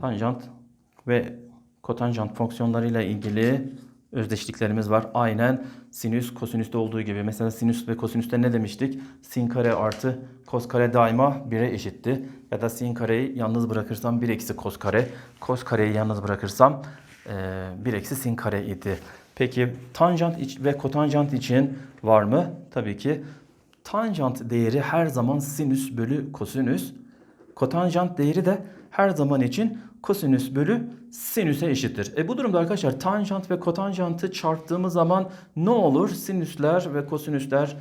Tanjant ve kotanjant fonksiyonlarıyla ilgili özdeşliklerimiz var. Aynen sinüs kosinüste olduğu gibi. Mesela sinüs ve kosinüste ne demiştik? Sin kare artı kos kare daima 1'e eşitti. Ya da sin kareyi yalnız bırakırsam 1 eksi kos kare. Kos kareyi yalnız bırakırsam eee, 1 eksi sin kare idi. Peki tanjant ve kotanjant için var mı? Tabii ki. Tanjant değeri her zaman sinüs bölü kosinüs. Kotanjant değeri de her zaman için kosinüs bölü sinüse eşittir. E bu durumda arkadaşlar tanjant ve kotanjantı çarptığımız zaman ne olur? Sinüsler ve kosinüsler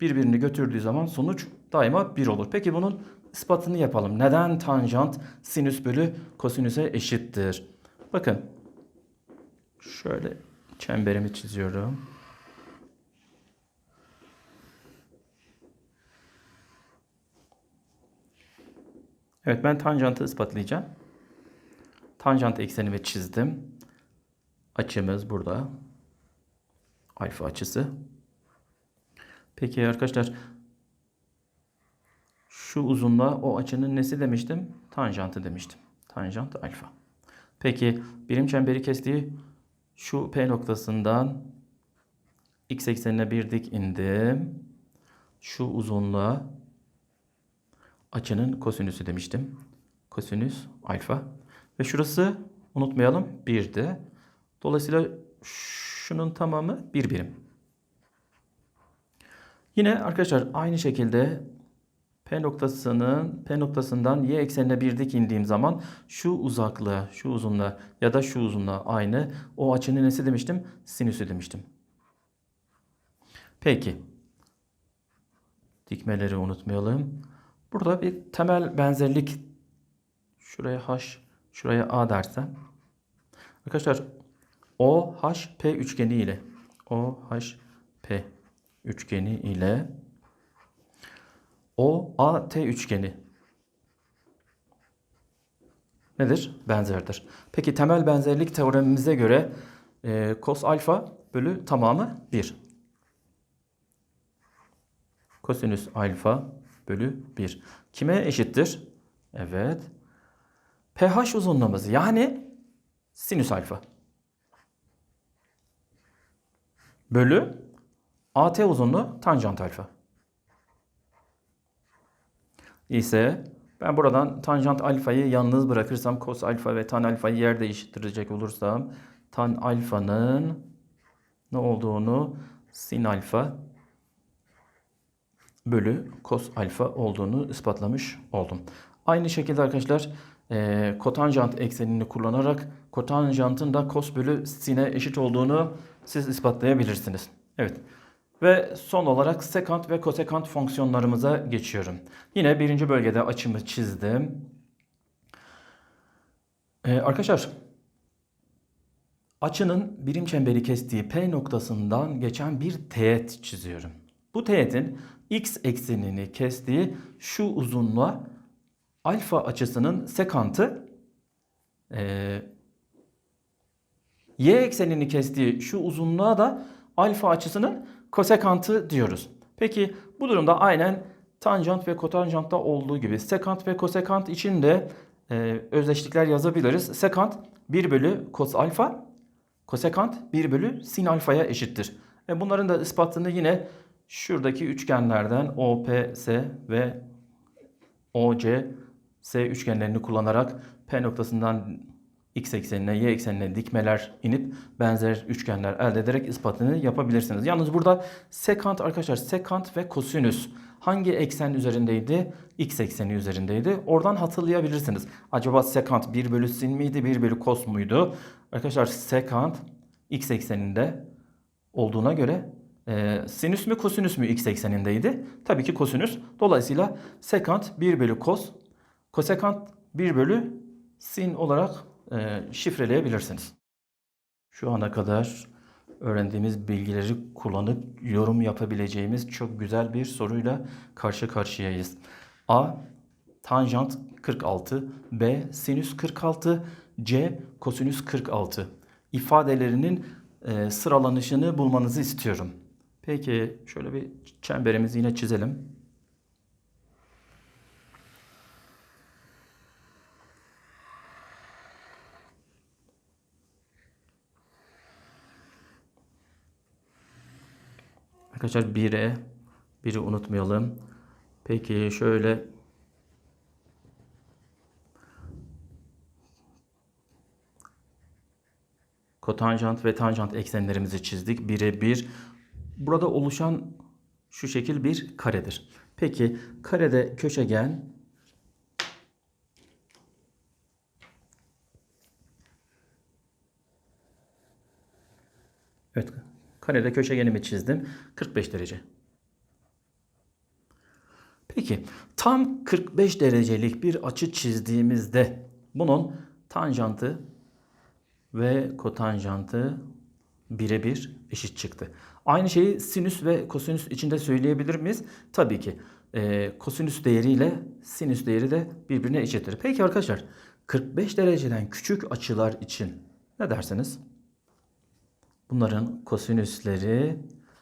birbirini götürdüğü zaman sonuç daima 1 olur. Peki bunun ispatını yapalım. Neden tanjant sinüs bölü kosinüse eşittir? Bakın şöyle çemberimi çiziyorum. Evet ben tanjantı ispatlayacağım. Tanjant eksenimi çizdim. Açımız burada. Alfa açısı. Peki arkadaşlar şu uzunluğa o açının nesi demiştim? Tanjantı demiştim. Tanjant alfa. Peki birim çemberi kestiği şu P noktasından x eksenine bir dik indim. Şu uzunluğa açının kosinüsü demiştim. Kosinüs alfa. Ve şurası unutmayalım 1'di. Dolayısıyla şunun tamamı 1 birim. Yine arkadaşlar aynı şekilde P noktasının P noktasından y eksenine bir dik indiğim zaman şu uzaklığa, şu uzunluğa ya da şu uzunluğa aynı. O açının nesi demiştim? Sinüsü demiştim. Peki. Dikmeleri unutmayalım. Burada bir temel benzerlik şuraya h, şuraya a dersem. Arkadaşlar OHP üçgeni ile OHP üçgeni ile OAT üçgeni nedir? Benzerdir. Peki temel benzerlik teoremimize göre e, cos alfa bölü tamamı 1. Kosinüs alfa bölü 1. Kime eşittir? Evet. pH uzunluğumuz yani sinüs alfa. Bölü AT uzunluğu tanjant alfa. İse ben buradan tanjant alfayı yalnız bırakırsam cos alfa ve tan alfayı yer değiştirecek olursam tan alfanın ne olduğunu sin alfa bölü cos alfa olduğunu ispatlamış oldum. Aynı şekilde arkadaşlar e, kotanjant eksenini kullanarak kotanjantın da cos bölü sin'e eşit olduğunu siz ispatlayabilirsiniz. Evet. Ve son olarak sekant ve kosekant fonksiyonlarımıza geçiyorum. Yine birinci bölgede açımı çizdim. Ee, arkadaşlar açının birim çemberi kestiği P noktasından geçen bir teğet çiziyorum. Bu teğetin x eksenini kestiği şu uzunluğa alfa açısının sekantı ee, y eksenini kestiği şu uzunluğa da alfa açısının kosekantı diyoruz. Peki bu durumda aynen tanjant ve kotanjantta olduğu gibi sekant ve kosekant için de e, özdeşlikler yazabiliriz. Sekant 1 bölü kos alfa, kosekant 1 bölü sin alfaya eşittir. E, bunların da ispatını yine şuradaki üçgenlerden OPS ve OCS üçgenlerini kullanarak P noktasından x eksenine, y eksenine dikmeler inip benzer üçgenler elde ederek ispatını yapabilirsiniz. Yalnız burada sekant arkadaşlar sekant ve kosinüs hangi eksen üzerindeydi? X ekseni üzerindeydi. Oradan hatırlayabilirsiniz. Acaba sekant 1 bölü sin miydi? 1 bölü kos muydu? Arkadaşlar sekant x ekseninde olduğuna göre e, sinüs mü kosinüs mü x eksenindeydi? Tabii ki kosinüs. Dolayısıyla sekant 1 bölü kos, kosekant 1 bölü sin olarak şifreleyebilirsiniz. Şu ana kadar öğrendiğimiz bilgileri kullanıp yorum yapabileceğimiz çok güzel bir soruyla karşı karşıyayız. A. Tanjant 46. B. Sinüs 46. C. Kosinüs 46. İfadelerinin e, sıralanışını bulmanızı istiyorum. Peki şöyle bir çemberimizi yine çizelim. Arkadaşlar 1'e 1'i unutmayalım. Peki şöyle kotanjant ve tanjant eksenlerimizi çizdik. 1'e 1. Burada oluşan şu şekil bir karedir. Peki karede köşegen Evet. Karede köşegenimi çizdim. 45 derece. Peki tam 45 derecelik bir açı çizdiğimizde bunun tanjantı ve kotanjantı birebir eşit çıktı. Aynı şeyi sinüs ve kosinüs içinde söyleyebilir miyiz? Tabii ki. Ee, kosinüs değeriyle sinüs değeri de birbirine eşittir. Peki arkadaşlar 45 dereceden küçük açılar için ne dersiniz? Bunların kosinüsleri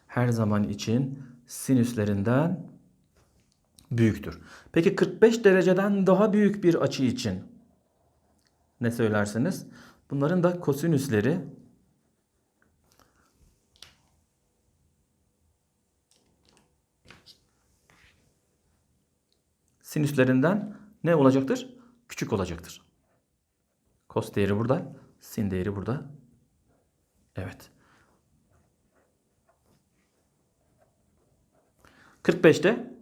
her zaman için sinüslerinden büyüktür. Peki 45 dereceden daha büyük bir açı için ne söylersiniz? Bunların da kosinüsleri sinüslerinden ne olacaktır? Küçük olacaktır. Kos değeri burada, sin değeri burada. Evet. 45'te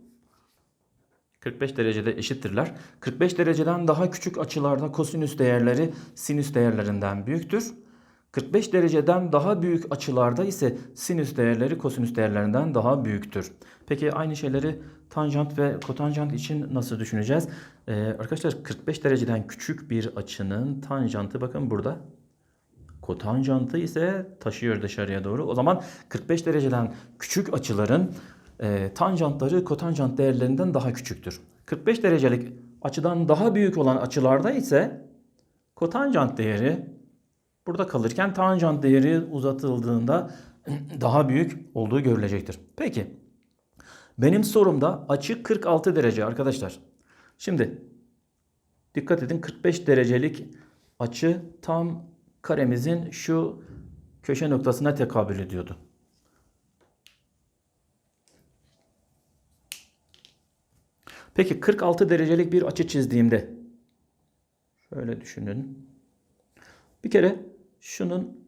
45 derecede eşittirler. 45 dereceden daha küçük açılarda kosinüs değerleri sinüs değerlerinden büyüktür. 45 dereceden daha büyük açılarda ise sinüs değerleri kosinüs değerlerinden daha büyüktür. Peki aynı şeyleri tanjant ve kotanjant için nasıl düşüneceğiz? Ee, arkadaşlar 45 dereceden küçük bir açının tanjantı bakın burada. Kotanjantı ise taşıyor dışarıya doğru. O zaman 45 dereceden küçük açıların e, tanjantları kotanjant değerlerinden daha küçüktür. 45 derecelik açıdan daha büyük olan açılarda ise kotanjant değeri burada kalırken tanjant değeri uzatıldığında daha büyük olduğu görülecektir. Peki benim sorumda açı 46 derece arkadaşlar. Şimdi dikkat edin 45 derecelik açı tam karemizin şu köşe noktasına tekabül ediyordu. Peki 46 derecelik bir açı çizdiğimde şöyle düşünün. Bir kere şunun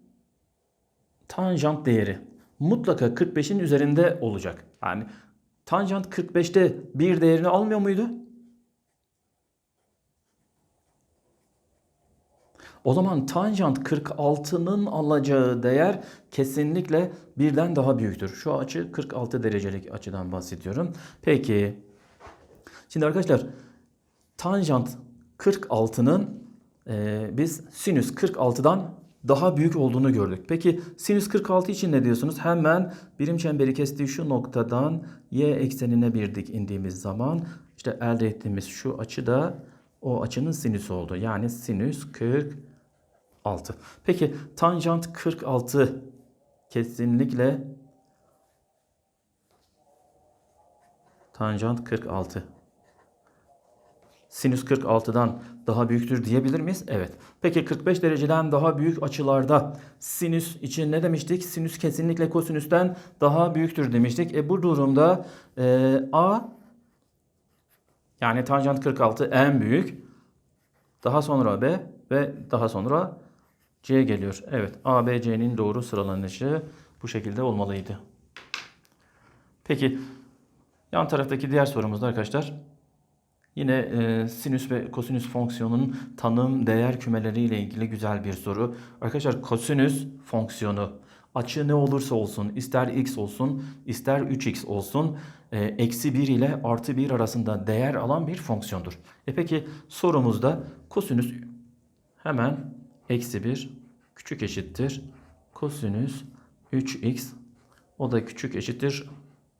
tanjant değeri mutlaka 45'in üzerinde olacak. Yani tanjant 45'te bir değerini almıyor muydu? O zaman tanjant 46'nın alacağı değer kesinlikle birden daha büyüktür. Şu açı 46 derecelik açıdan bahsediyorum. Peki Şimdi arkadaşlar tanjant 46'nın e, biz sinüs 46'dan daha büyük olduğunu gördük. Peki sinüs 46 için ne diyorsunuz? Hemen birim çemberi kestiği şu noktadan y eksenine bir dik indiğimiz zaman işte elde ettiğimiz şu açı da o açının sinüsü oldu. Yani sinüs 46. Peki tanjant 46 kesinlikle tanjant 46 sinüs 46'dan daha büyüktür diyebilir miyiz? Evet. Peki 45 dereceden daha büyük açılarda sinüs için ne demiştik? Sinüs kesinlikle kosinüsten daha büyüktür demiştik. E bu durumda e, A yani tanjant 46 en büyük. Daha sonra B ve daha sonra C geliyor. Evet A, B, C'nin doğru sıralanışı bu şekilde olmalıydı. Peki yan taraftaki diğer sorumuzda arkadaşlar Yine e, sinüs ve kosinüs fonksiyonunun tanım değer kümeleriyle ilgili güzel bir soru. Arkadaşlar kosinüs fonksiyonu açı ne olursa olsun ister x olsun ister 3x olsun e, eksi 1 ile artı 1 arasında değer alan bir fonksiyondur. E peki sorumuzda kosinüs hemen eksi 1 küçük eşittir kosinüs 3x o da küçük eşittir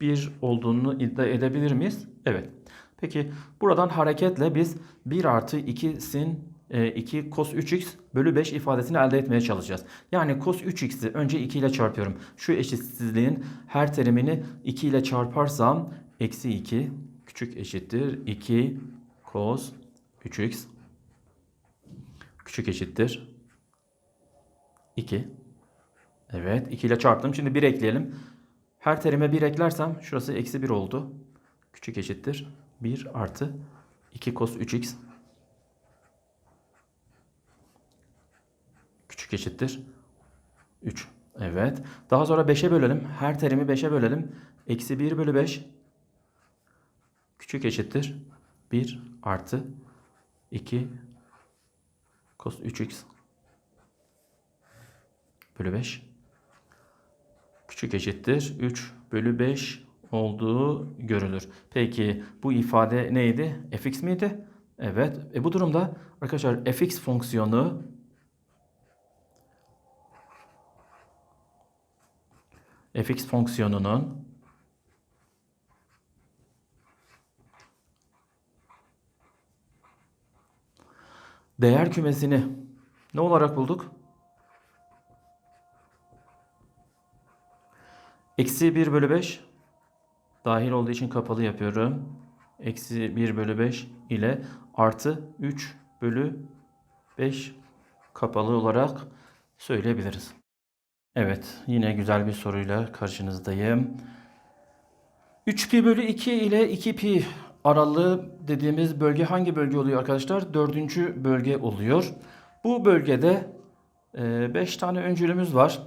1 olduğunu iddia edebilir miyiz? Evet. Peki buradan hareketle biz 1 artı 2 sin e, 2 cos 3x bölü 5 ifadesini elde etmeye çalışacağız. Yani cos 3x'i önce 2 ile çarpıyorum. Şu eşitsizliğin her terimini 2 ile çarparsam eksi 2 küçük eşittir 2 cos 3x küçük eşittir 2. Evet 2 ile çarptım. Şimdi 1 ekleyelim. Her terime 1 eklersem şurası eksi 1 oldu. Küçük eşittir 1 artı 2 cos 3x küçük eşittir 3. Evet. Daha sonra 5'e bölelim. Her terimi 5'e bölelim. Eksi 1 bölü 5 küçük eşittir 1 artı 2 cos 3x bölü 5 küçük eşittir 3 bölü 5 olduğu görülür. Peki bu ifade neydi? fx miydi? Evet. E bu durumda arkadaşlar fx fonksiyonu fx fonksiyonunun değer kümesini ne olarak bulduk? Eksi 1 bölü 5 dahil olduğu için kapalı yapıyorum. Eksi 1 bölü 5 ile artı 3 bölü 5 kapalı olarak söyleyebiliriz. Evet yine güzel bir soruyla karşınızdayım. 3 pi bölü 2 ile 2 pi aralığı dediğimiz bölge hangi bölge oluyor arkadaşlar? Dördüncü bölge oluyor. Bu bölgede 5 tane öncülümüz var.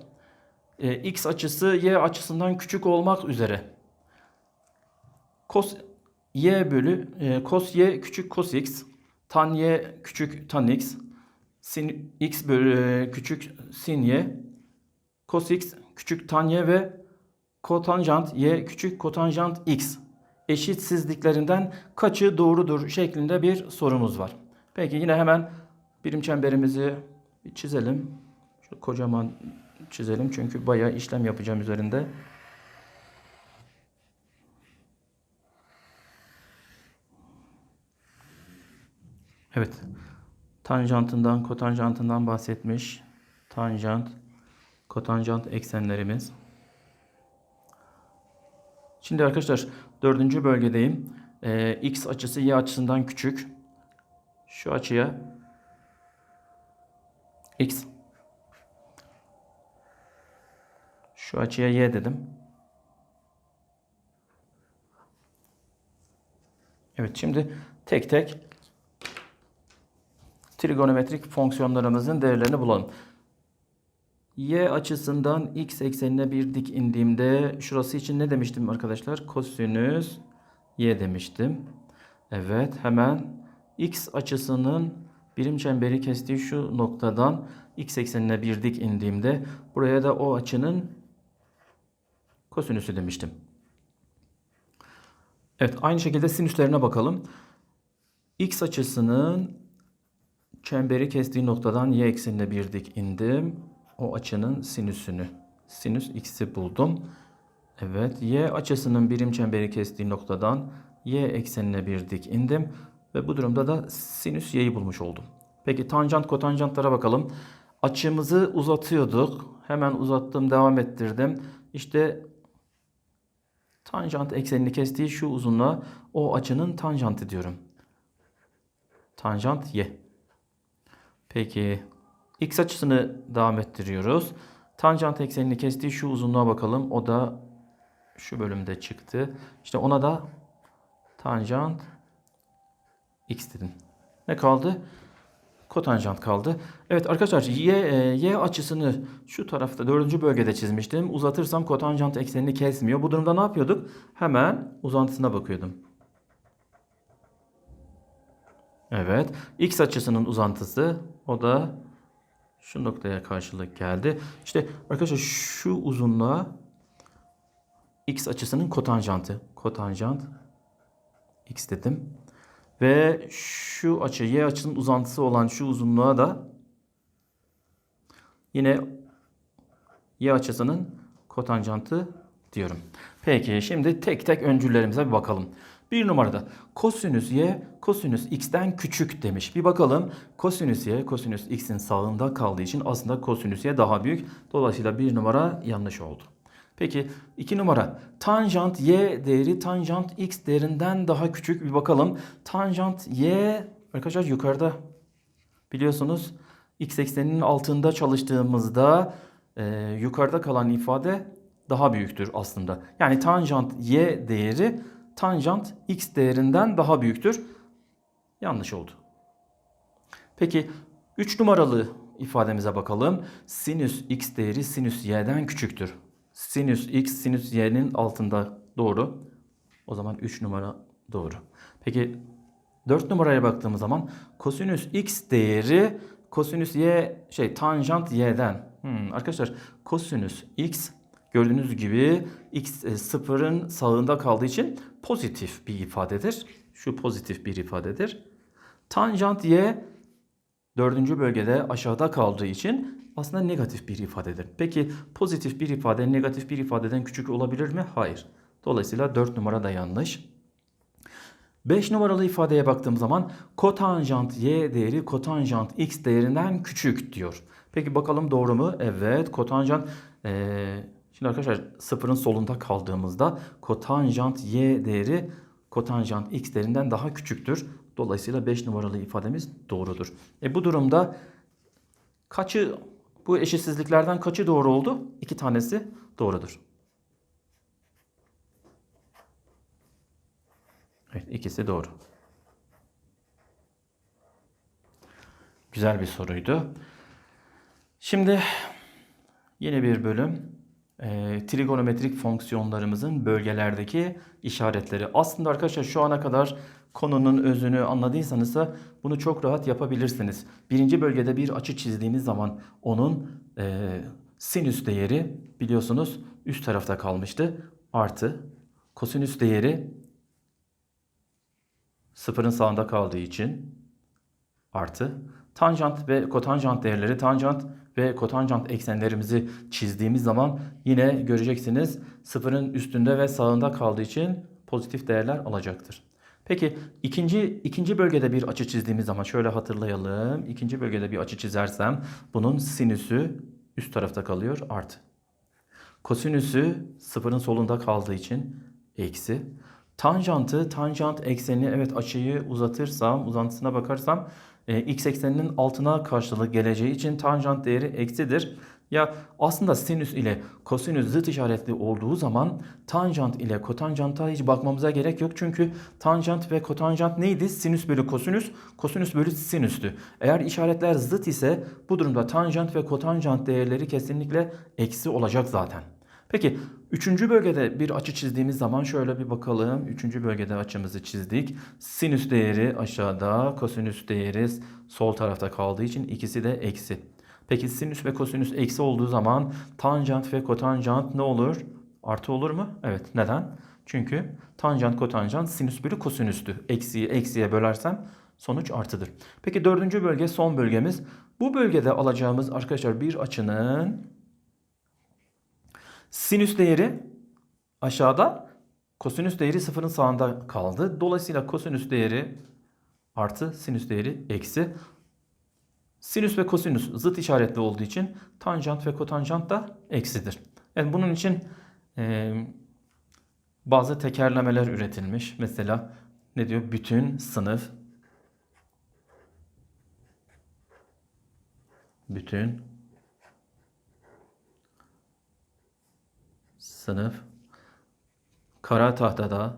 E, x açısı y açısından küçük olmak üzere. Cos y bölü e, cos y küçük cos x, tan y küçük tan x, sin x bölü e, küçük sin y, cos x küçük tan y ve kotanjant y küçük kotanjant x eşitsizliklerinden kaçı doğrudur şeklinde bir sorumuz var. Peki yine hemen birim çemberimizi çizelim. Şu kocaman çizelim çünkü bayağı işlem yapacağım üzerinde. Evet. Tanjantından, kotanjantından bahsetmiş. Tanjant, kotanjant eksenlerimiz. Şimdi arkadaşlar dördüncü bölgedeyim. Ee, x açısı y açısından küçük. Şu açıya x Şu açıya y dedim. Evet şimdi tek tek trigonometrik fonksiyonlarımızın değerlerini bulalım. Y açısından x eksenine bir dik indiğimde şurası için ne demiştim arkadaşlar? Kosinüs y demiştim. Evet hemen x açısının birim çemberi kestiği şu noktadan x eksenine bir dik indiğimde buraya da o açının kosinüsü demiştim. Evet aynı şekilde sinüslerine bakalım. X açısının çemberi kestiği noktadan y eksenine bir dik indim. O açının sinüsünü. Sinüs x'i buldum. Evet y açısının birim çemberi kestiği noktadan y eksenine bir dik indim. Ve bu durumda da sinüs y'yi bulmuş oldum. Peki tanjant kotanjantlara bakalım. Açımızı uzatıyorduk. Hemen uzattım devam ettirdim. İşte Tanjant eksenini kestiği şu uzunluğa o açının tanjantı diyorum. Tanjant y. Peki x açısını devam ettiriyoruz. Tanjant eksenini kestiği şu uzunluğa bakalım. O da şu bölümde çıktı. İşte ona da tanjant x dedim. Ne kaldı? kotanjant kaldı. Evet arkadaşlar y, e, y açısını şu tarafta dördüncü bölgede çizmiştim. Uzatırsam kotanjant eksenini kesmiyor. Bu durumda ne yapıyorduk? Hemen uzantısına bakıyordum. Evet. X açısının uzantısı o da şu noktaya karşılık geldi. İşte arkadaşlar şu uzunluğa x açısının kotanjantı. Kotanjant x dedim. Ve şu açı y açının uzantısı olan şu uzunluğa da yine y açısının kotanjantı diyorum. Peki şimdi tek tek öncüllerimize bir bakalım. Bir numarada kosinüs y kosinüs x'ten küçük demiş. Bir bakalım kosinüs y kosinüs x'in sağında kaldığı için aslında kosinüs y daha büyük. Dolayısıyla bir numara yanlış oldu. Peki iki numara tanjant y değeri tanjant x değerinden daha küçük. Bir bakalım tanjant y arkadaşlar yukarıda biliyorsunuz x ekseninin altında çalıştığımızda e, yukarıda kalan ifade daha büyüktür aslında. Yani tanjant y değeri tanjant x değerinden daha büyüktür. Yanlış oldu. Peki 3 numaralı ifademize bakalım. Sinüs x değeri sinüs y'den küçüktür. Sinüs x sinüs y'nin altında doğru. O zaman 3 numara doğru. Peki 4 numaraya baktığımız zaman kosinüs x değeri kosinüs y şey tanjant y'den. Hmm, arkadaşlar kosinüs x gördüğünüz gibi x e, sıfırın sağında kaldığı için pozitif bir ifadedir. Şu pozitif bir ifadedir. Tanjant y dördüncü bölgede aşağıda kaldığı için aslında negatif bir ifadedir. Peki pozitif bir ifade negatif bir ifadeden küçük olabilir mi? Hayır. Dolayısıyla 4 numara da yanlış. 5 numaralı ifadeye baktığım zaman kotanjant y değeri kotanjant x değerinden küçük diyor. Peki bakalım doğru mu? Evet kotanjant ee, şimdi arkadaşlar sıfırın solunda kaldığımızda kotanjant y değeri kotanjant x değerinden daha küçüktür. Dolayısıyla 5 numaralı ifademiz doğrudur. E bu durumda kaçı bu eşitsizliklerden kaçı doğru oldu? İki tanesi doğrudur. Evet, ikisi doğru. Güzel bir soruydu. Şimdi yeni bir bölüm. E, trigonometrik fonksiyonlarımızın bölgelerdeki işaretleri. Aslında arkadaşlar şu ana kadar konunun özünü anladıysanız da bunu çok rahat yapabilirsiniz. Birinci bölgede bir açı çizdiğiniz zaman onun e, sinüs değeri biliyorsunuz üst tarafta kalmıştı. Artı kosinüs değeri sıfırın sağında kaldığı için artı tanjant ve kotanjant değerleri tanjant ve kotanjant eksenlerimizi çizdiğimiz zaman yine göreceksiniz sıfırın üstünde ve sağında kaldığı için pozitif değerler alacaktır. Peki ikinci ikinci bölgede bir açı çizdiğimiz zaman şöyle hatırlayalım. İkinci bölgede bir açı çizersem bunun sinüsü üst tarafta kalıyor artı. Kosinüsü sıfırın solunda kaldığı için eksi. Tanjantı, tanjant eksenini evet açıyı uzatırsam, uzantısına bakarsam e, x ekseninin altına karşılık geleceği için tanjant değeri eksidir. Ya aslında sinüs ile kosinüs zıt işaretli olduğu zaman tanjant ile kotanjanta hiç bakmamıza gerek yok. Çünkü tanjant ve kotanjant neydi? Sinüs bölü kosinüs, kosinüs bölü sinüstü. Eğer işaretler zıt ise bu durumda tanjant ve kotanjant değerleri kesinlikle eksi olacak zaten. Peki üçüncü bölgede bir açı çizdiğimiz zaman şöyle bir bakalım. Üçüncü bölgede açımızı çizdik. Sinüs değeri aşağıda, kosinüs değeri sol tarafta kaldığı için ikisi de eksi. Peki sinüs ve kosinüs eksi olduğu zaman tanjant ve kotanjant ne olur? Artı olur mu? Evet. Neden? Çünkü tanjant kotanjant sinüs bölü kosinüstü. Eksiyi eksiye bölersem sonuç artıdır. Peki dördüncü bölge son bölgemiz. Bu bölgede alacağımız arkadaşlar bir açının sinüs değeri aşağıda kosinüs değeri sıfırın sağında kaldı. Dolayısıyla kosinüs değeri artı sinüs değeri eksi. Sinüs ve kosinüs zıt işaretli olduğu için tanjant ve kotanjant da eksidir. Yani bunun için e, bazı tekerlemeler üretilmiş. Mesela ne diyor? Bütün sınıf bütün sınıf kara tahtada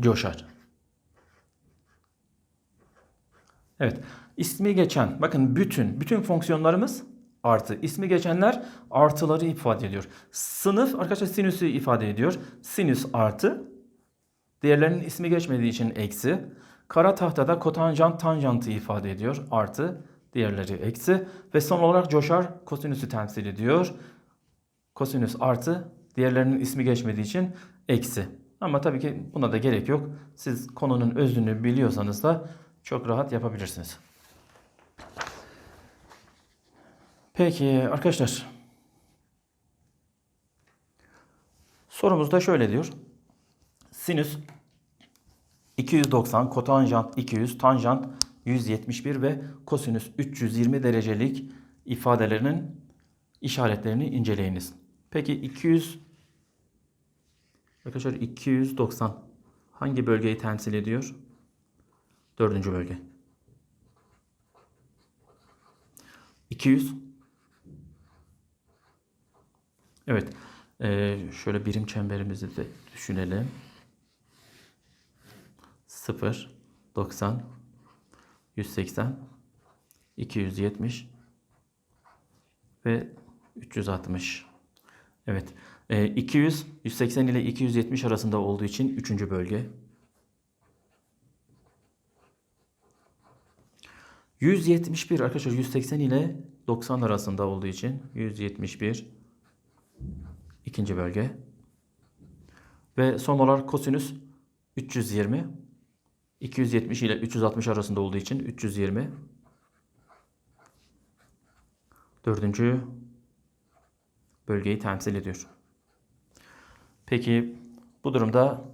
coşar. Evet. ismi geçen bakın bütün bütün fonksiyonlarımız artı. İsmi geçenler artıları ifade ediyor. Sınıf arkadaşlar sinüsü ifade ediyor. Sinüs artı. Diğerlerinin ismi geçmediği için eksi. Kara tahtada kotanjant tanjantı ifade ediyor. Artı diğerleri eksi. Ve son olarak coşar kosinüsü temsil ediyor. Kosinüs artı diğerlerinin ismi geçmediği için eksi. Ama tabii ki buna da gerek yok. Siz konunun özünü biliyorsanız da çok rahat yapabilirsiniz. Peki arkadaşlar. Sorumuz da şöyle diyor. Sinüs 290, kotanjant 200, tanjant 171 ve kosinüs 320 derecelik ifadelerinin işaretlerini inceleyiniz. Peki 200 Arkadaşlar 290 hangi bölgeyi temsil ediyor? Dördüncü bölge. 200 Evet. Şöyle birim çemberimizi de düşünelim. 0 90 180 270 ve 360. Evet. Ee, 200 180 ile 270 arasında olduğu için 3. bölge. 171 arkadaşlar 180 ile 90 arasında olduğu için 171 ikinci bölge. Ve son olarak kosinüs 320 270 ile 360 arasında olduğu için 320 dördüncü bölgeyi temsil ediyor. Peki bu durumda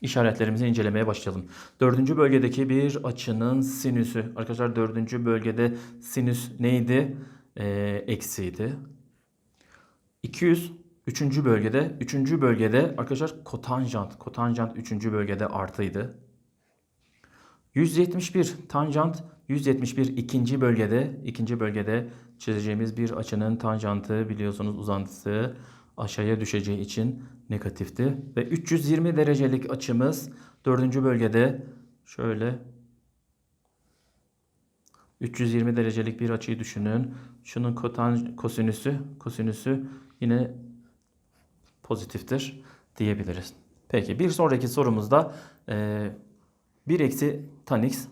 işaretlerimizi incelemeye başlayalım. Dördüncü bölgedeki bir açının sinüsü. Arkadaşlar dördüncü bölgede sinüs neydi? Ee, eksiydi. 200 üçüncü bölgede. Üçüncü bölgede arkadaşlar kotanjant. Kotanjant üçüncü bölgede artıydı. 171 tanjant 171 ikinci bölgede ikinci bölgede çizeceğimiz bir açının tanjantı biliyorsunuz uzantısı aşağıya düşeceği için negatifti ve 320 derecelik açımız dördüncü bölgede şöyle 320 derecelik bir açıyı düşünün. Şunun kotan kosinüsü kosinüsü yine pozitiftir diyebiliriz. Peki bir sonraki sorumuzda e, 1 eksi tan x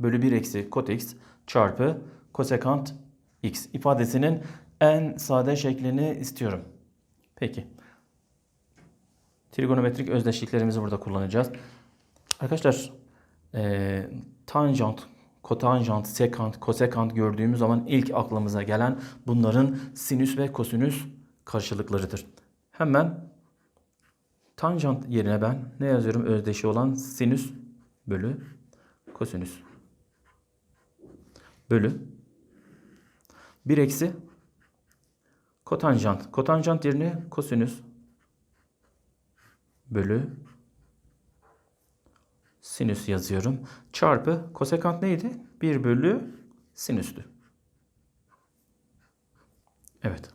bölü 1 eksi kot x çarpı kosekant x ifadesinin en sade şeklini istiyorum. Peki. Trigonometrik özdeşliklerimizi burada kullanacağız. Arkadaşlar e, tanjant, kotanjant, sekant, kosekant gördüğümüz zaman ilk aklımıza gelen bunların sinüs ve kosinüs karşılıklarıdır. Hemen tanjant yerine ben ne yazıyorum? Özdeşi olan sinüs bölü kosinüs bölü 1 eksi kotanjant. Kotanjant yerine kosinüs bölü sinüs yazıyorum. Çarpı kosekant neydi? 1 bölü sinüstü. Evet.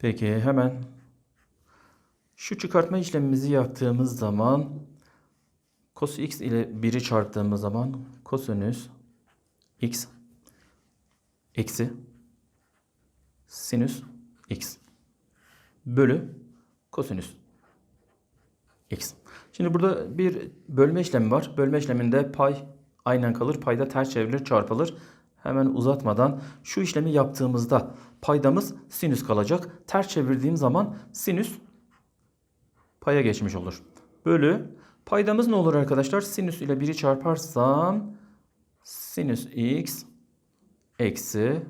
Peki hemen şu çıkartma işlemimizi yaptığımız zaman cos x ile 1'i çarptığımız zaman kosinüs x eksi sinüs x bölü kosinüs x. Şimdi burada bir bölme işlemi var. Bölme işleminde pay aynen kalır. Payda ters çevrilir, çarpılır. Hemen uzatmadan şu işlemi yaptığımızda paydamız sinüs kalacak. Ters çevirdiğim zaman sinüs paya geçmiş olur. Bölü paydamız ne olur arkadaşlar? Sinüs ile 1'i çarparsam sinüs x eksi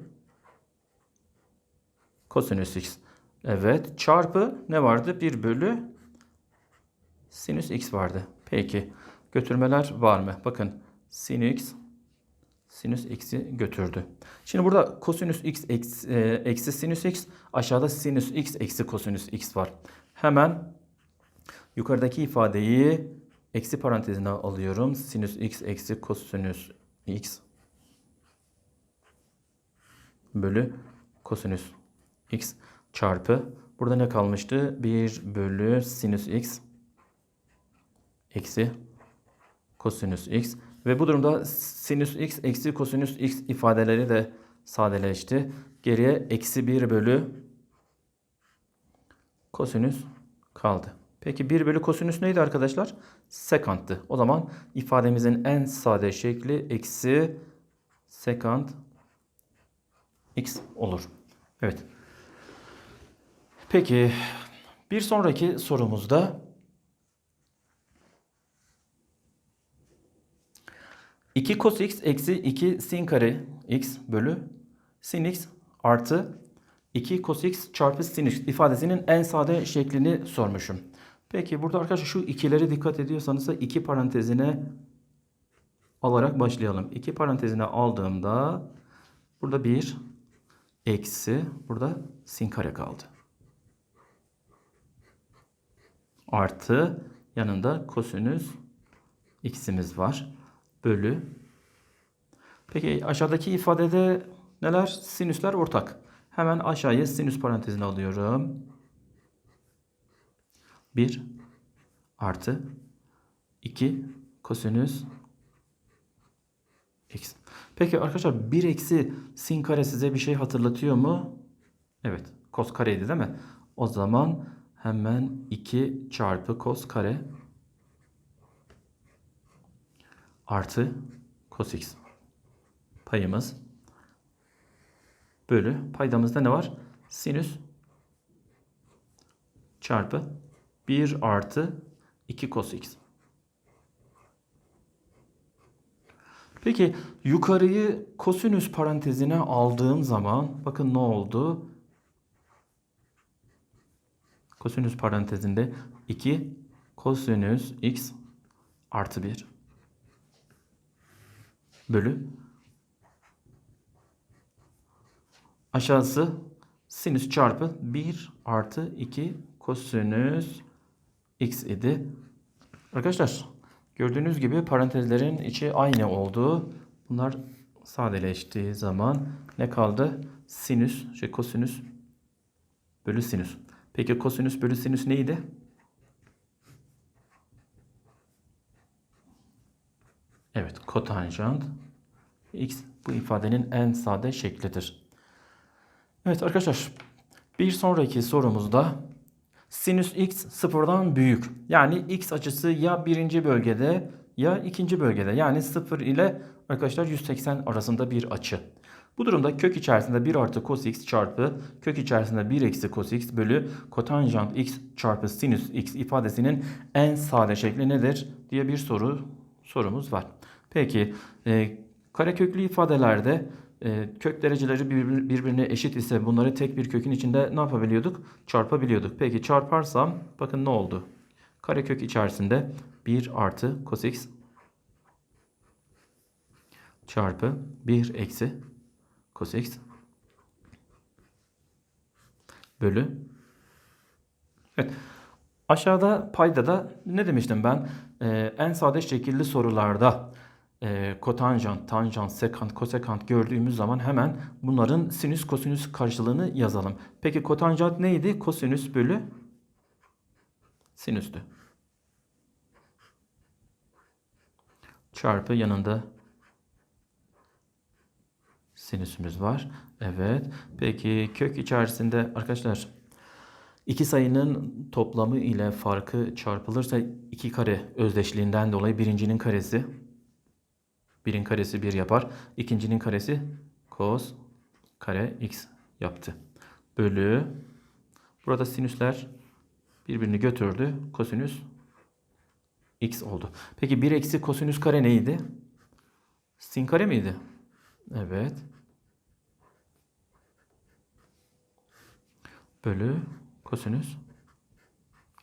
kosinüs x. Evet çarpı ne vardı? 1 bölü sinüs x vardı. Peki götürmeler var mı? Bakın sinüs sinüs x'i götürdü. Şimdi burada kosinüs x eksi, e, eksi sinüs x aşağıda sinüs x eksi kosinüs x var. Hemen yukarıdaki ifadeyi eksi parantezine alıyorum. Sinüs x eksi kosinüs x bölü kosinüs x çarpı burada ne kalmıştı? 1 bölü sinüs x eksi kosinüs x ve bu durumda sinüs x eksi kosinüs x ifadeleri de sadeleşti. Geriye eksi 1 bölü kosinüs kaldı. Peki 1 bölü kosinüs neydi arkadaşlar? Sekanttı. O zaman ifademizin en sade şekli eksi sekant x olur. Evet. Peki bir sonraki sorumuzda 2 cos x eksi 2 sin kare x bölü sin x artı 2 cos x çarpı sin x ifadesinin en sade şeklini sormuşum. Peki burada arkadaşlar şu ikileri dikkat ediyorsanız da iki parantezine alarak başlayalım. İki parantezine aldığımda burada bir eksi burada sin kare kaldı. Artı yanında kosinüs x'imiz var. Bölü. Peki aşağıdaki ifadede neler? Sinüsler ortak. Hemen aşağıya sinüs parantezine alıyorum. 1 artı 2 kosinüs x. Peki arkadaşlar 1 eksi sin kare size bir şey hatırlatıyor mu? Evet. Kos kareydi değil mi? O zaman hemen 2 çarpı kos kare artı cos x payımız bölü paydamızda ne var? Sinüs çarpı 1 artı 2 cos x. Peki yukarıyı kosinüs parantezine aldığım zaman bakın ne oldu? Kosinüs parantezinde 2 kosinüs x artı 1 bölü aşağısı sinüs çarpı 1 artı 2 kosinüs x idi. Arkadaşlar gördüğünüz gibi parantezlerin içi aynı oldu. Bunlar sadeleştiği zaman ne kaldı? Sinüs, şey kosinüs bölü sinüs. Peki kosinüs bölü sinüs neydi? Evet, kotanjant x bu ifadenin en sade şeklidir. Evet arkadaşlar, bir sonraki sorumuzda sinüs x sıfırdan büyük. Yani x açısı ya birinci bölgede ya ikinci bölgede. Yani sıfır ile arkadaşlar 180 arasında bir açı. Bu durumda kök içerisinde 1 artı cos x çarpı kök içerisinde 1 eksi cos x bölü kotanjant x çarpı sinüs x ifadesinin en sade şekli nedir diye bir soru sorumuz var. Peki e, kareköklü ifadelerde e, kök dereceleri birbir, birbirine eşit ise bunları tek bir kökün içinde ne yapabiliyorduk? Çarpabiliyorduk. Peki çarparsam bakın ne oldu? Karekök içerisinde 1 artı cos x çarpı 1 eksi cos x bölü Evet. Aşağıda payda da ne demiştim ben? Ee, en sade şekilli sorularda e, kotanjant, tanjant, sekant, kosekant gördüğümüz zaman hemen bunların sinüs kosinüs karşılığını yazalım. Peki kotanjant neydi? Kosinüs bölü sinüstü. Çarpı yanında sinüsümüz var. Evet. Peki kök içerisinde arkadaşlar iki sayının toplamı ile farkı çarpılırsa iki kare özdeşliğinden dolayı birincinin karesi birin karesi 1 yapar. İkincinin karesi cos kare x yaptı. Bölü burada sinüsler birbirini götürdü. Kosinüs x oldu. Peki 1 eksi kosinüs kare neydi? Sin kare miydi? Evet. Bölü kosinüs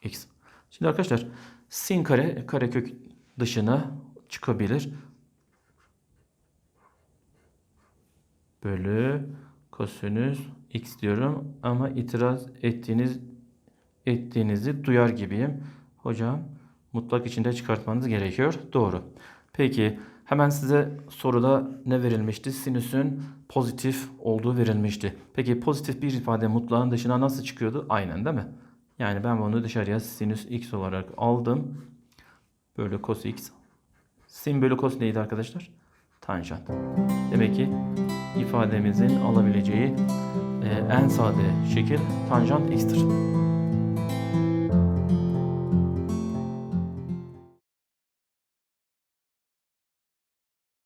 x. Şimdi arkadaşlar sin kare karekök dışına çıkabilir. Bölü kosinüs x diyorum ama itiraz ettiğiniz ettiğinizi duyar gibiyim. Hocam mutlak içinde çıkartmanız gerekiyor. Doğru. Peki hemen size soruda ne verilmişti? Sinüsün pozitif olduğu verilmişti. Peki pozitif bir ifade mutlağın dışına nasıl çıkıyordu? Aynen değil mi? Yani ben bunu dışarıya sinüs x olarak aldım. Bölü cos x. Sin bölü cos neydi arkadaşlar? Tanjant. Demek ki ifademizin alabileceği e, en sade şekil tanjant x'tir.